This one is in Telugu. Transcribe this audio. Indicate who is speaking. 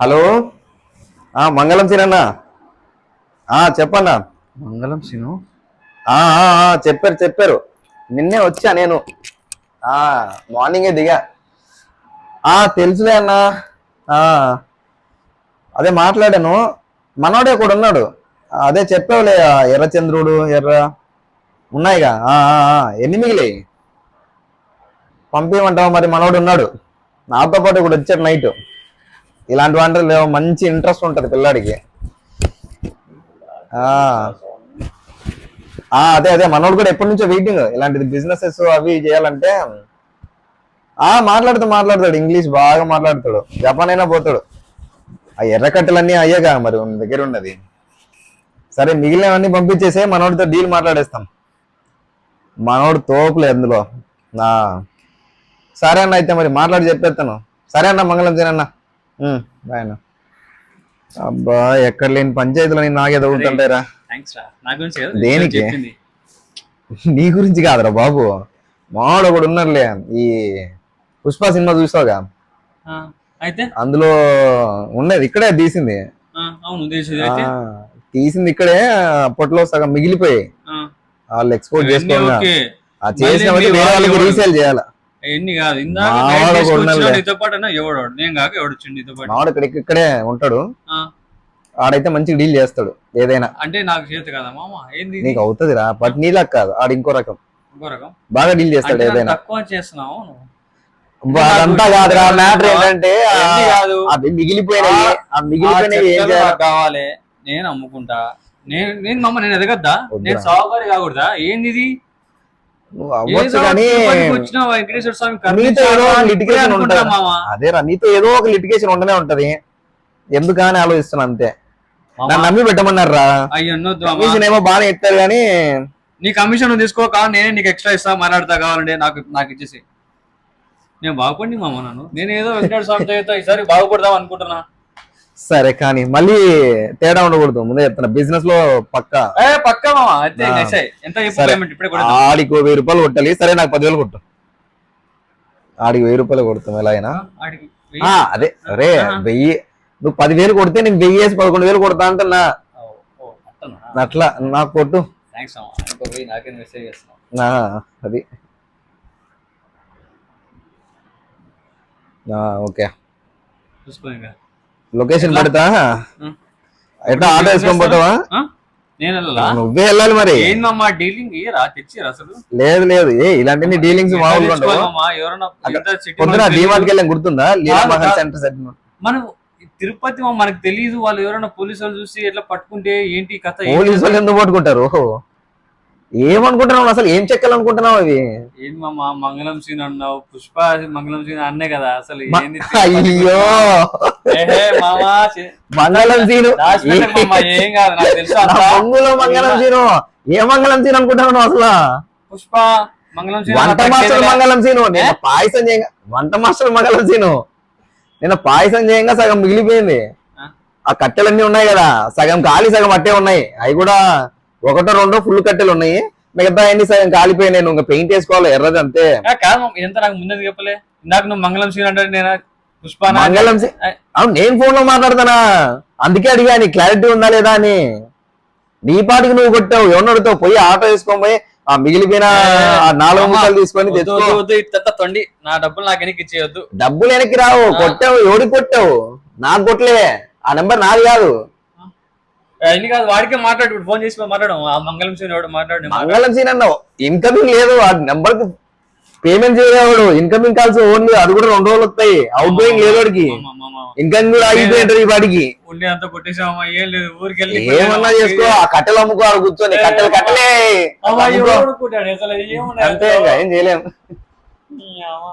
Speaker 1: హలో? ఆ మంగళం సీనన్న ఆ చెప్పన్నా.
Speaker 2: మంగళం సిను?
Speaker 1: చెప్పారు చెప్పారు. నిన్నే వచ్చా నేను. ఆ మార్నింగే దిగా. ఆ తెలుసులే అన్నా. ఆ అదే మాట్లాడాను. మనోడే కూడా ఉన్నాడు. అదే చెప్పావులే ఎర్రచంద్రుడు ఎర్ర. ఉన్నాయిగా. ఎన్ని మిగిలాయి? పంపించమంటావా మరి మనోడు ఉన్నాడు. నాతో పాటు కూడా వచ్చాడు నైట్. ఇలాంటి వంటలు లేవు. మంచి ఇంట్రెస్ట్ ఉంటుంది పిల్లాడికి. ఆ. ఆ, అదే అదే. మనోడు కూడా ఎప్పటి నుంచో వెయిటింగ్ ఇలాంటిది బిజినెసెస్ అవి చేయాలంటే ఆ మాట్లాడుతూ మాట్లాడతాడు. ఇంగ్లీష్ బాగా మాట్లాడతాడు. జపాన్ అయినా పోతాడు. ఆ ఎర్రకట్టలన్నీ అయ్యాక మరి దగ్గర ఉన్నది. సరే మిగిలినవన్నీ పంపించేసే మనోడితో డీల్ మాట్లాడేస్తాం. మనోడు తోపులే అందులో. సరే అన్న అయితే మరి మాట్లాడి చెప్పేస్తాను. సరే అన్న మంగళం తినన్నా. అబ్బా ఎక్కడ లేని పంచాయతీలో నేను నాకే తగులుతుంటారా
Speaker 2: థ్యాంక్స్ రా. నా గురించి కదా
Speaker 1: దేనికి? నీ గురించి కాదురా బాబు. మావాడు ఒకడు ఉన్నారులే ఈ పుష్ప సినిమా చూసావుగా?
Speaker 2: అయితే?
Speaker 1: అందులో ఉన్నది ఇక్కడే తీసింది. తీసింది. ఇక్కడే అప్పట్లో సగం మిగిలిపోయి. వాళ్ళు ఎక్స్పోర్ట్
Speaker 2: మళ్ళీ
Speaker 1: వేరే వాళ్ళకి
Speaker 2: వాళ్ళు
Speaker 1: రీసేల్ చేయాలి?
Speaker 2: ఎన్ని కాదు. ఇందాక. నీతో పాటు అన్నా ఎవడు వాడు? నేను కాక ఎవడు వచ్చిండు నీతో పాటు?
Speaker 1: మావాడు ఇక్కడ ఇక్కడే ఉంటాడు.
Speaker 2: ఆ,
Speaker 1: ఆడైతే మంచి డీల్ చేస్తాడు ఏదైనా.
Speaker 2: అంటే నాకు చేత కదా మామ? ఏంది ఇది?
Speaker 1: నీకు అవుతుందిరా బట్ నీలా కాదు ఆడు ఇంకో రకం.
Speaker 2: ఇంకో రకం?
Speaker 1: బాగా డీల్ చేస్తాడు
Speaker 2: అంటే నాకు
Speaker 1: ఏదైనా
Speaker 2: తక్కువ చేస్తున్నావు నువ్వు.
Speaker 1: అదంతా కాదురా మ్యాటర్ ఏంటంటే ఆ-
Speaker 2: ఎన్ని కాదు?
Speaker 1: అవి మిగిలిపోయినాయి ఆ మిగిలిపోయినవి ఏం చేయాలి?
Speaker 2: నాకు కావాలి. నేను అమ్ముకుంటా. నేను నేను మమ్మ నేను ఎదగద్దా?
Speaker 1: వద్దురా.
Speaker 2: నేను సాగుకారి కాకూడదా? ఏంది ఇది?
Speaker 1: నువ్వు అవ్వచ్చు కానీ
Speaker 2: వెంకటేశ్వర స్వామి
Speaker 1: నీతో ఏదో లిటిగేషన్ ఉంటుంది. అదేరా నీతో ఏదో ఒక లిటిగేషన్ ఉండనే ఉంటది. ఎందుకని ఆలోచిస్తున్నా అంతే. నన్ను నమ్మి పెట్టమన్నారా. కమిషన్ ఏమో బాగానే ఇస్తారు కానీ
Speaker 2: నీ కమిషన్ తీసుకోక నేనే నీకు ఎక్స్ట్రా ఇస్తా మాట్లాడతా కావాలంటే నాకు నాకు ఇచ్చేసి నేను బాగుపడి మామ నన్ను? నేను ఏదో వెంకటేశ్వర స్వామి ఈసారి బాగుపడదాం అనుకుంటున్నా.
Speaker 1: సరే కానీ మళ్ళీ తేడా ఉండకూడదు. ముందే చెప్తున్నా బిజినెస్లో పక్క.
Speaker 2: పక్క
Speaker 1: ఆడికి వెయ్యి రూపాయలు కొట్టాలి. సరే నాకు పదివేలు కొట్టు. ఆడికి వెయ్యి రూపాయలు కొడతాం ఎలా అయినా అదే అరే. వెయ్యి నువ్వు పదివేలు కొడితే నేను వెయ్యి వేసి పదకొండు వేలు కొడతా అంటున్నా? అట్లా నాకు కొట్టు. అది. ఓకే.
Speaker 2: చూసుకో
Speaker 1: లొకేషన్ పెడతా. ఎట్లా ఆటో వేసుకొని పోతావా?
Speaker 2: నేను
Speaker 1: నువ్వే వెళ్ళాలి మరి.
Speaker 2: ఏందమ్మా డీలింగ్ తెచ్చిరా అసలు?
Speaker 1: లేదు లేదు. ఏ ఇలాంటి డీలింగ్స్ మామూలుగా పొద్దున
Speaker 2: మనకి
Speaker 1: డిమార్ట్
Speaker 2: తెలియదు.
Speaker 1: వెళ్ళాం గుర్తుందా? లీలా. సెంటర్ సెట్
Speaker 2: మనం తిరుపతి మనకు తెలియదు వాళ్ళు ఎవరైనా పోలీసు వాళ్ళు చూసి ఎట్లా పట్టుకుంటే ఏంటి కథ?
Speaker 1: పోలీసు వాళ్ళు ఎందుకు పట్టుకుంటారు. ఏమనుకుంటున్నావు? అసలు ఏం చెక్కాలనుకుంటున్నావు అవి
Speaker 2: ఏంది మామ మంగళం సీన్ అన్నావు. పుష్ప మంగళం సీన్ అన్నే కదా. అసలు
Speaker 1: అయ్యో! మంగళం సీను.
Speaker 2: ఏం కాదు నాకు తెలుసు
Speaker 1: మంగళం సీను. ఏ మంగళం సీన్ అనుకుంటున్నావు అసలు?
Speaker 2: పుష్ప మంగళం సీన్
Speaker 1: వంట మాస్టర్. మంగళం సీను. నేను పాయసం చేయంగా వంట మాస్టర్ మంగళం సీను. నేను పాయసం చేయంగా సగం మిగిలిపోయింది.
Speaker 2: ఆ?
Speaker 1: ఆ కట్టెలన్నీ ఉన్నాయి కదా. సగం ఖాళీ సగం అట్టే ఉన్నాయి. అవి కూడా ఒకటో రెండో ఫుల్ కట్టెలు ఉన్నాయి. మిగతా అన్ని సగం కాలిపోయినాయి. నువ్వు ఇంకా పెయింట్ వేసుకోవాలి. ఎర్రది అంతే.
Speaker 2: కాదు ఇదంతా నాకు ముందే చెప్పలే. ఇందాక నువ్వు మంగళం సీన్ అంటే నేను? పుష్ప
Speaker 1: మంగళం అవును నేను ఫోన్లో మాట్లాడుతానా? అందుకే అడిగా నీ క్లారిటీ ఉందా లేదా అని. నీ పాటికి నువ్వు కొట్టావు. ఎవరిని అడుగుతావు? పోయి ఆటో వేసుకొని పోయి ఆ మిగిలిపోయిన నాలుగు ముక్కలు తీసుకొని
Speaker 2: తొండి. నా డబ్బులు నాకు వెనక్కి ఇచ్చేయొద్దు.
Speaker 1: డబ్బులు వెనక్కి రావు. కొట్టావు. ఎవడికి కొట్టావు? నాకు కొట్టలే. ఆ నెంబర్ నాది కాదు.
Speaker 2: ఇల్లు కాదు వాడికే మాట్లాడు ఫోన్ చేసి మాట్లాడు ఆ మంగళం సీన్ ఎవడు మాట్లాడు
Speaker 1: మంగళం సీన్ అన్నావు. ఇన్కమింగ్ లేదు ఆ నెంబర్కి పేమెంట్ చేయలేవాడు ఇన్కమింగ్ కాల్స్ ఓన్లీ అది కూడా రెండు రోజులు వస్తాయి. అవుట్ గోయింగ్ లేదు వాడికి. ఇన్కమింగ్ కూడా ఆగిపోయింటారు ఈ వాడికి.
Speaker 2: ఉండి అంతా కొట్టేసామా ఏం లేదు ఊరికి వెళ్ళి
Speaker 1: ఏమన్నా చేసుకో ఆ కట్టెలు అమ్ముకో ఆడ కూర్చొని కట్టెలు కట్టలే. అంతే ఏం చేయలేం.
Speaker 2: ఈ అమ్మ.